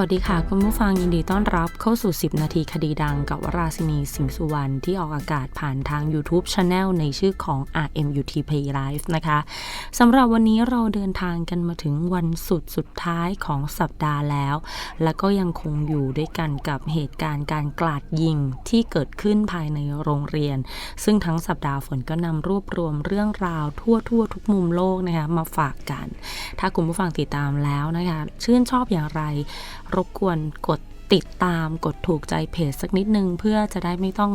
วัสดีค่ะ คุณผู้ฟังยินดีต้อนรับเข้าสู่ 10 นาทีคดีดังกับวราศินีสิงห์สุวรรณที่ออกอากาศผ่านทาง YouTube Channel ในชื่อของ RMUT Pay Live นะคะสำหรับวันนี้เราเดินทางกันมาถึงวันสุดสุดท้ายของสัปดาห์แล้ว และก็ยังคงอยู่ด้วยกันกับเหตุการณ์การกลาดยิงที่เกิดขึ้นภายในโรงเรียน ซึ่งทั้งสัปดาห์ฝนก็นำรวบรวมเรื่องราวทั่วทั่วทุกมุมโลกนะคะมาฝากกัน ถ้าคุณผู้ฟังติดตามแล้วนะคะชื่นชอบอย่างไร รบกวนกดติดตามกดถูกใจเพจสักนิดนึง เพื่อจะได้ไม่ต้อง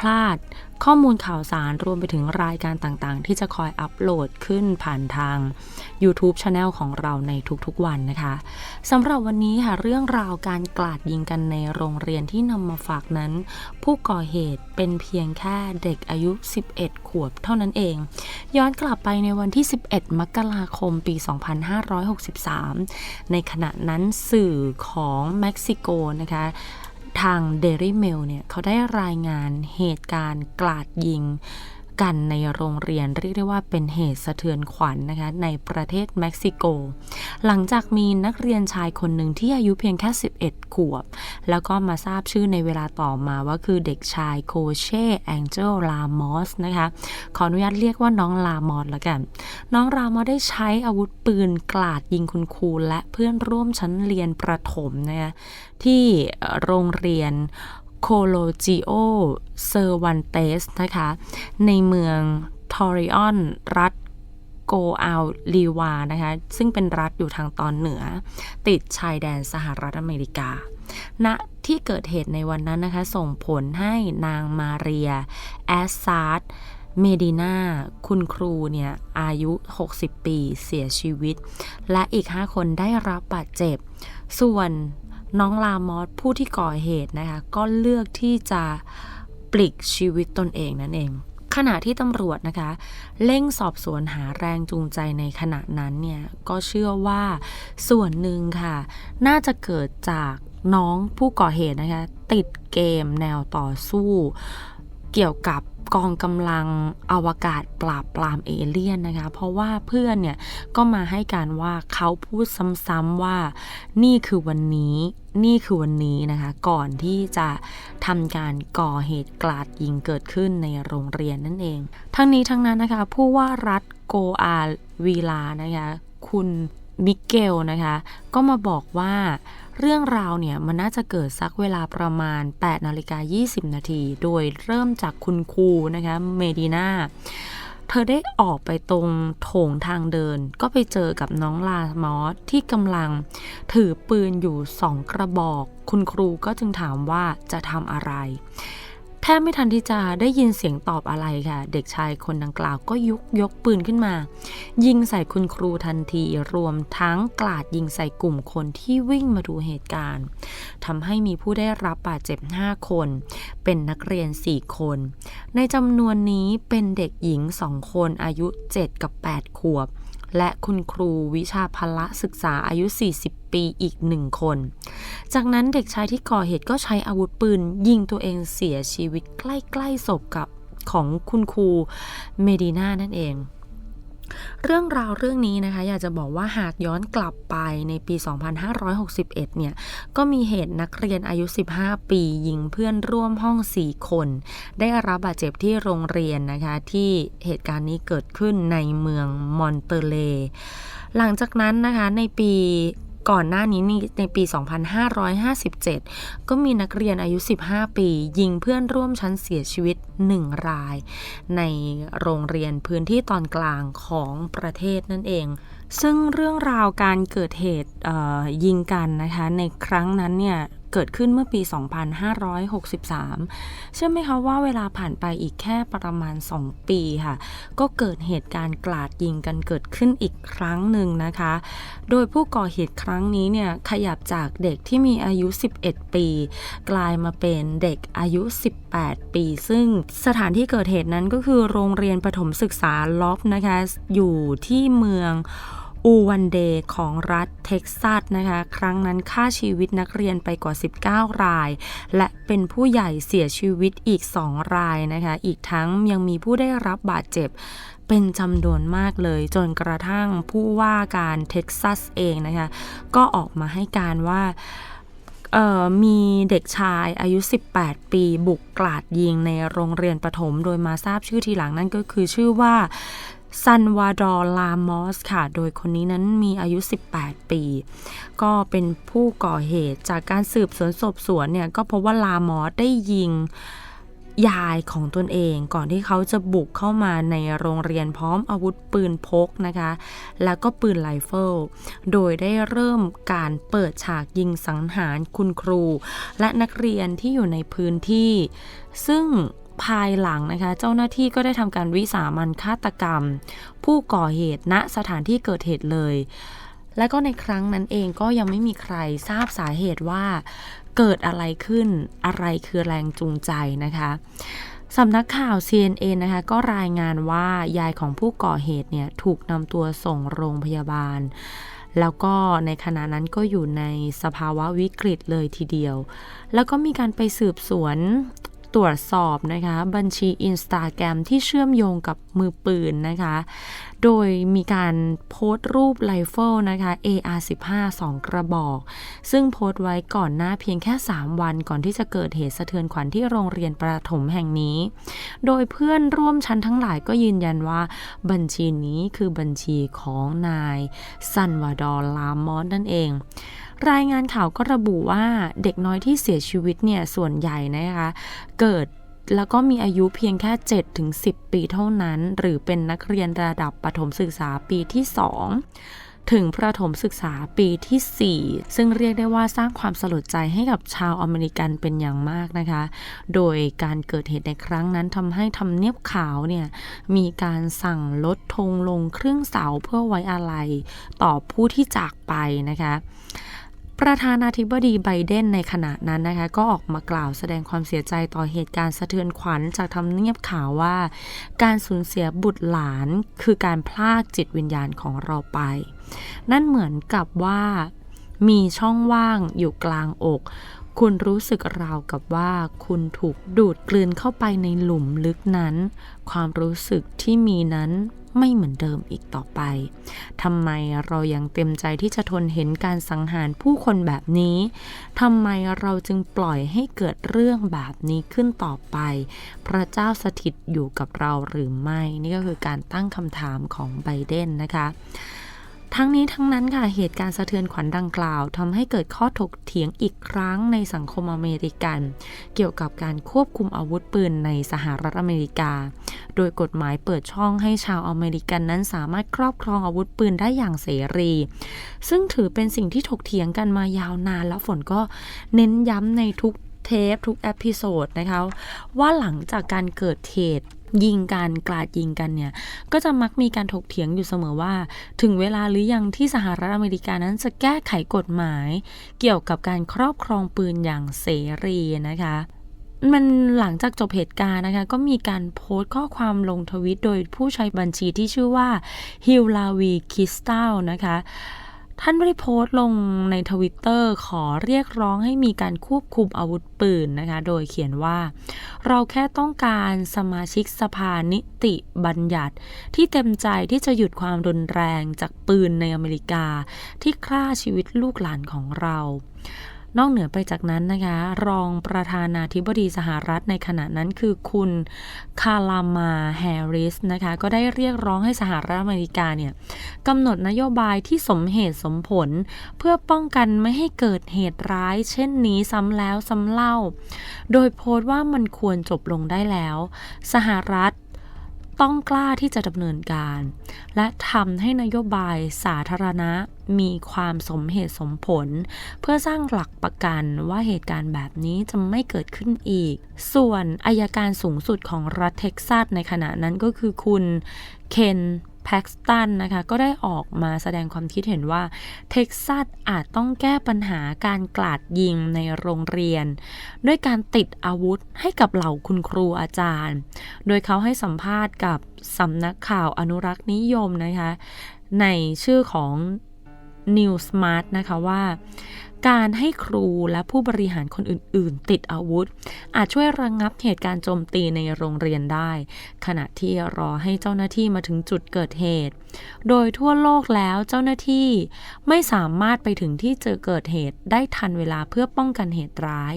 พลาด ข้อมูลข่าวสารรวมไปถึงรายการต่างๆ ที่จะคอยอัปโหลดขึ้นผ่านทาง YouTube Channel ของเราในทุกๆวันนะคะสำหรับวันนี้ค่ะเรื่องราวการกลาดยิงกันในโรงเรียนที่นำมาฝากนั้น ผู้ก่อเหตุเป็นเพียงแค่เด็กอายุ 11 ขวบเท่านั้นเอง ย้อนกลับไปในวันที่ 11 มกราคมปี 2563 ในขณะนั้นสื่อของเม็กซิโกนะคะ ทาง Daily Mail เนี่ยเขาได้รายงานเหตุการณ์กลาดยิง กันในโรงเรียนเรียกได้ว่าเป็นเหตุสะเทือนขวัญนนะคะในประเทศเม็กซิโก หลังจากมีนักเรียนชายคนหนึ่งที่อายุเพียงแค่ 11 ขวบ แล้วก็มาทราบชื่อในเวลาต่อมาว่าคือเด็กชายโคเช่แองเจลลามอสนะคะขออนุญาตเรียกว่าน้องลามอสละกัน น้องรามอสได้ใช้อาวุธปืนกลาดยิงคุณครูและเพื่อนร่วมชั้นเรียนประถมนะคะที่โรงเรียน โคโลจิโอเซอร์วันเตสนะคะ ในเมืองทอริออน รัฐโกอาลีวานะคะ ซึ่งเป็นรัฐอยู่ทางตอนเหนือ ติดชายแดนสหรัฐอเมริกาณที่เกิดเหตุในวันนั้นนะคะ ส่งผลให้นางมาเรีย แอสซาร์เมดินาคุณครูเนี่ยอายุ 60 ปีเสียชีวิต และอีก 5 คนได้รับบาดเจ็บ ส่วน น้องลามอสผู้ที่ก่อเหตุนะคะก็เลือกที่จะปลิกชีวิตตนเองนั่นเอง ขณะที่ตำรวจนะคะเร่งสอบสวนหาแรงจูงใจในขณะนั้นเนี่ยก็เชื่อว่าส่วนหนึ่งค่ะ น่าจะเกิดจากน้องผู้ก่อเหตุนะคะ ติดเกมแนวต่อสู้ เกี่ยวกับกองกำลังอวกาศปราบปรามเอเลี่ยนนะคะ เพราะว่าเพื่อนเนี่ยก็มาให้การว่าเขาพูดซ้ำๆว่านี่คือวันนี้นี่คือวันนี้นะคะ ก่อนที่จะทำการก่อเหตุกลาดยิงเกิดขึ้นในโรงเรียนนั่นเอง ทั้งนี้ทั้งนั้นนะคะ ผู้ว่ารัฐโกอาวีลานะคะ คุณมิเกลนะคะ ก็มาบอกว่า เรื่องราวเนี่ยมันน่าจะเกิดสักเวลาประมาณ 8 นาฬิกา 20 นาที โดยเริ่มจากคุณครูนะคะเมดินาเธอได้ออกไปตรงโถงทางเดิน ก็ไปเจอกับน้องลามอสที่กำลังถือปืนอยู่สองกระบอก คุณครูก็จึงถามว่าจะทำอะไร แทบไม่ทันที่จะได้ยินเสียงตอบอะไรค่ะ เด็กชายคนดังกล่าวก็ยุกยกปืนขึ้นมา ยิงใส่คุณครูทันทีรวมทั้งกลาดยิงใส่กลุ่มคนที่วิ่งมาดูเหตุการณ์ทำให้มีผู้ได้รับบาดเจ็บ 5 คน เป็นนักเรียน 4 คน ในจำนวนนี้เป็นเด็กหญิง 2 คนอายุ 7 กับ 8 ขวบ และคุณครูวิชาพละศึกษาอายุ 40 ปีอีกหนึ่งคน จากนั้นเด็กชายที่ก่อเหตุก็ใช้อาวุธปืน ยิงตัวเองเสียชีวิตใกล้ๆศพกับของคุณครูเมดีนานั่นเอง เรื่องราวเรื่องนี้นะคะ อยากจะบอกว่าหากย้อนกลับไปในปี 2561 เนี่ย ก็มีเหตุนักเรียนอายุ 15 ปียิงเพื่อนร่วมห้อง 4 คน ได้รับบาดเจ็บที่โรงเรียนนะคะ ที่เหตุการณ์นี้เกิดขึ้นในเมืองมอนเตเลหลังจากนั้นนะคะในปี ก่อนหน้านี้นี่ในปี 2557 ก็มีนักเรียนอายุ 15 ปี ยิงเพื่อนร่วมชั้นเสียชีวิต 1 ราย ในโรงเรียนพื้นที่ตอนกลางของประเทศนั่นเอง ซึ่งเรื่องราวการเกิดเหตุยิงกันนะคะในครั้งนั้นเนี่ยเกิดขึ้นเมื่อปี 2563 เชื่อไหมคะว่าเวลาผ่านไปอีกแค่ประมาณ 2 ปีค่ะ ก็เกิดเหตุการณ์กลาดยิงกันเกิดขึ้นอีกครั้งหนึ่งนะคะ โดยผู้ก่อเหตุครั้งนี้เนี่ยขยับจากเด็กที่มีอายุ 11 ปี กลายมาเป็นเด็กอายุ 18 ปี ซึ่งสถานที่เกิดเหตุนั้นก็คือโรงเรียนประถมศึกษาล็อบนะคะ อยู่ที่เมือง อูวันเดย์ของรัฐเท็กซัสนะคะ ครั้งนั้นฆ่าชีวิตนักเรียนไปกว่า 19 ราย และเป็นผู้ใหญ่เสียชีวิตอีก 2 รายนะคะ อีกทั้งยังมีผู้ได้รับบาดเจ็บเป็นจำนวนมากเลย จนกระทั่งผู้ว่าการเท็กซัสเองนะคะ ก็ออกมาให้การว่ามีเด็กชายอายุ 18 ปีบุกกลาดยิงในโรงเรียนประถม โดยมาทราบชื่อทีหลังนั่นก็คือชื่อว่า ซันวาดอร์ลามอสค่ะ โดยคนนี้นั้นมีอายุ 18 ปี ก็เป็นผู้ก่อเหตุจากการสืบสวนสอบสวนเนี่ย ก็พบว่าลามอสได้ยิงยายของตนเองก่อนที่เขาจะบุกเข้ามาในโรงเรียนพร้อมอาวุธปืนพกนะคะ แล้วก็ปืนไรเฟิล โดยได้เริ่มการเปิดฉากยิงสังหารคุณครู และนักเรียนที่อยู่ในพื้นที่ ซึ่ง ภายหลังนะคะ เจ้าหน้าที่ก็ได้ทำการวิสามันฆาตกรรม ผู้ก่อเหตุณสถานที่เกิดเหตุเลย และก็ในครั้งนั้นเองก็ยังไม่มีใครทราบสาเหตุว่าเกิดอะไรขึ้นอะไรคือแรงจูงใจนะคะสำนักข่าว CNN นะคะ ก็รายงานว่ายายของผู้ก่อเหตุเนี่ย ถูกนำตัวส่งโรงพยาบาล แล้วก็ในขณะนั้นก็อยู่ในสภาวะวิกฤตเลยทีเดียว แล้วก็มีการไปสืบสวน ตรวจสอบนะคะบัญชีอินสตาแกรมที่เชื่อมโยงกับมือปืนนะคะ โดยมีการโพสต์รูปไรเฟิลนะคะ AR-15 2 กระบอก ซึ่งโพสต์ไว้ก่อนหน้าเพียงแค่ 3 วันก่อนที่จะเกิดเหตุสะเทือนขวัญที่โรงเรียนประถมแห่งนี้ โดยเพื่อนร่วมชั้นทั้งหลายก็ยืนยันว่าบัญชีนี้คือบัญชีของนายซันวาดอร์ลามอสนั่นเอง รายงานข่าวก็ระบุว่าเด็กน้อยที่เสียชีวิตเนี่ยส่วนใหญ่นะคะเกิดแล้วก็มีอายุเพียงแค่7ถึง10 ปีเท่านั้น หรือเป็นนักเรียนระดับประถมศึกษาปีที่ 2 ถึงประถมศึกษาปีที่ 4 ซึ่งเรียกได้ว่าสร้างความสลดใจให้กับชาวอเมริกันเป็นอย่างมากนะคะ โดยการเกิดเหตุในครั้งนั้นทำให้ทำเนียบขาวเนี่ย มีการสั่งลดธงลงครึ่งเสาเพื่อไว้อาลัยต่อผู้ที่จากไปนะคะ ประธานาธิบดีไบเดนในขณะนั้นนะคะ ก็ออกมากล่าวแสดงความเสียใจต่อเหตุการณ์สะเทือนขวัญจากทำเนียบข่าวว่า การสูญเสียบุตรหลานคือการพลากจิตวิญญาณของเราไป นั่นเหมือนกับว่ามีช่องว่างอยู่กลางอก คุณรู้สึกราวกับว่าคุณถูกดูดกลืนเข้าไปในหลุมลึกนั้น ความรู้สึกที่มีนั้น ไม่เหมือนเดิมอีกต่อไปทำไมเรายังเต็มใจที่จะทนเห็นการสังหารผู้คนแบบนี้ทำไมเราจึงปล่อยให้เกิดเรื่องแบบนี้ขึ้นต่อไป พระเจ้าสถิตอยู่กับเราหรือไม่ นี่ก็คือการตั้งคำถามของไบเดนนะคะ ทั้งนี้ทั้งนั้นค่ะเหตุการณ์สะเทือนขวัญดังกล่าวทำให้เกิดข้อถกเถียงอีกครั้งในสังคมอเมริกัน เกี่ยวกับการควบคุมอาวุธปืนในสหรัฐอเมริกา โดยกฎหมายเปิดช่องให้ชาวอเมริกันนั้นสามารถครอบครองอาวุธปืนได้อย่างเสรี ซึ่งถือเป็นสิ่งที่ถกเถียงกันมายาวนานแล้วฝนก็เน้นย้ำในทุกเทปทุกเอพิโซดนะคะว่าหลังจากการเกิดเหตุ ยิงกันกลาดยิงกันเนี่ย ก็จะมักมีการถกเถียงอยู่เสมอว่า ถึงเวลาหรือยังที่สหรัฐอเมริกานั้นจะแก้ไขกฎหมาย เกี่ยวกับการครอบครองปืนอย่างเสรีนะคะมันหลังจากจบเหตุการณ์นะคะ ก็มีการโพสต์ข้อความลงทวิตโดยผู้ใช้บัญชีที่ชื่อว่าฮิลลาวีคิสตัลนะคะ ท่านได้โพสต์ลงในทวิตเตอร์ขอเรียกร้องให้มีการควบคุมอาวุธปืนนะคะ โดยเขียนว่า เราแค่ต้องการสมาชิกสภานิติบัญญัติ ที่เต็มใจที่จะหยุดความรุนแรงจากปืนในอเมริกา ที่ฆ่าชีวิตลูกหลานของเรา นอกเหนือไปจากนั้นนะคะ รองประธานาธิบดีสหรัฐในขณะนั้นคือคุณคารามาแฮร์ริสนะคะ ก็ได้เรียกร้องให้สหรัฐอเมริกาเนี่ยกำหนดนโยบายที่สมเหตุสมผล เพื่อป้องกันไม่ให้เกิดเหตุร้าย เช่นนี้ซ้ำแล้วซ้ำเล่า โดยโพสต์ว่ามันควรจบลงได้แล้ว สหรัฐ ต้องกล้าที่จะดำเนินการ และทำให้นโยบายสาธารณะมีความสมเหตุสมผล เพื่อสร้างหลักประกันว่าเหตุการณ์แบบนี้จะไม่เกิดขึ้นอีก ส่วนอายการสูงสุดของรัฐเท็กซัสในขณะนั้นก็คือคุณเคน แพ็กสตันนะคะก็ได้ออกมาแสดงความคิดเห็นว่าเท็กซัสอาจต้องแก้ปัญหาการกลาดยิงในโรงเรียน ด้วยการติดอาวุธให้กับเหล่าคุณครูอาจารย์ โดยเขาให้สัมภาษณ์กับสำนักข่าวอนุรักษ์นิยมนะคะในชื่อของ New Smart นะคะว่า การให้ครูและผู้บริหารคนอื่น ๆ ติดอาวุธ อาจช่วยระงงับเหตุการณ์โจมตีในโรงเรียนได้ ขณะที่รอให้เจ้าหน้าที่มาถึงจุดเกิดเหตุ โดยทั่วโลกแล้วเจ้าหน้าที่ไม่สามารถไปถึงที่เจอเกิดเหตุได้ทันเวลาเพื่อป้องกันเหตุร้าย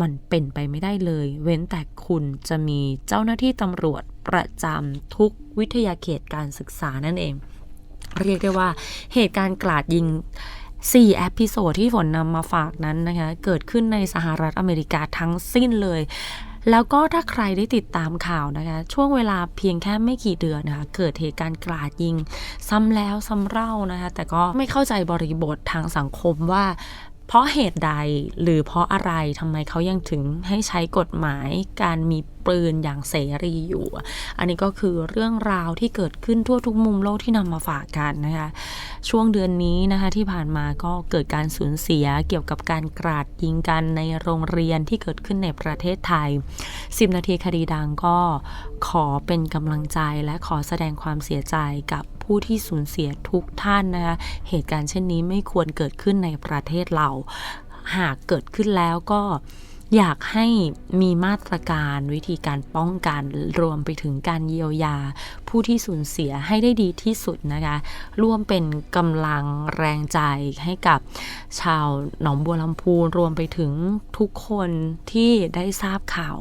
มันเป็นไปไม่ได้เลย เว้นแต่คุณจะมีเจ้าหน้าที่ตำรวจประจำทุกวิทยาเขตการศึกษานั่นเอง เรียกได้ว่าเหตุการณ์กราดยิง 4แอพิโซดที่ฝนนำมาฝากนั้นนะคะ เกิดขึ้นในสหรัฐอเมริกาทั้งสิ้นเลย แล้วก็ถ้าใครได้ติดตามข่าวนะคะ ช่วงเวลาเพียงแค่ไม่กี่เดือนนะคะ เกิดเหตุการณ์กราดยิง ซ้ำแล้วซ้ำเล่านะคะ แต่ก็ไม่เข้าใจบริบททางสังคมว่าเพราะเหตุใดหรือเพราะอะไรทำไมเขายังถึงให้ใช้กฎหมายการมีปืนอย่างเสรีอยู่ อันนี้ก็คือเรื่องราวที่เกิดขึ้นทั่วทุกมุมโลกที่นำมาฝากกันนะคะช่วงเดือนนี้นะคะที่ผ่านมาก็เกิดการสูญเสียเกี่ยวกับการกราดยิงกันในโรงเรียนที่เกิดขึ้นในประเทศไทย 10 นาทีคดีดังก็ขอเป็นกำลังใจและขอแสดงความเสียใจกับผู้ที่สูญเสียทุกท่านนะคะเหตุการณ์เช่นนี้ไม่ควรเกิดขึ้นในประเทศเรา หากเกิดขึ้นแล้วก็ อยากให้มีมาตรการวิธีการป้องกันรวมไปถึงการเยียวยา ผู้ที่สูญเสียให้ได้ดีที่สุดนะคะ ร่วมเป็นกำลังแรงใจให้กับชาวหนองบัวลำพูรวมไปถึงทุกคนที่ได้ทราบข่าว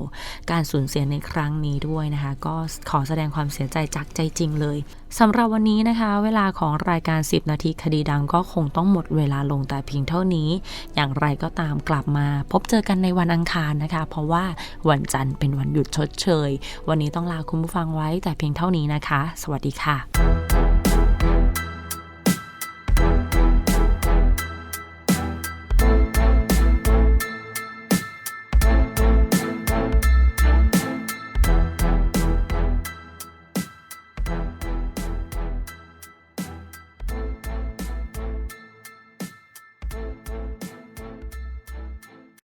การสูญเสียในครั้งนี้ด้วยนะคะ ก็ขอแสดงความเสียใจจากใจจริงเลยสำหรับวันนี้นะคะ เวลาของรายการ 10 นาทีคดีดังก็คงต้องหมดเวลาลงแต่เพียงเท่านี้ อย่างไรก็ตามกลับมาพบเจอกันในวันอังคารนะคะ เพราะว่าวันจันทร์เป็นวันหยุดชดเชย วันนี้ต้องลาคุณผู้ฟังไว้แต่เพียงเท่านี้นะนะคะ สวัสดีค่ะ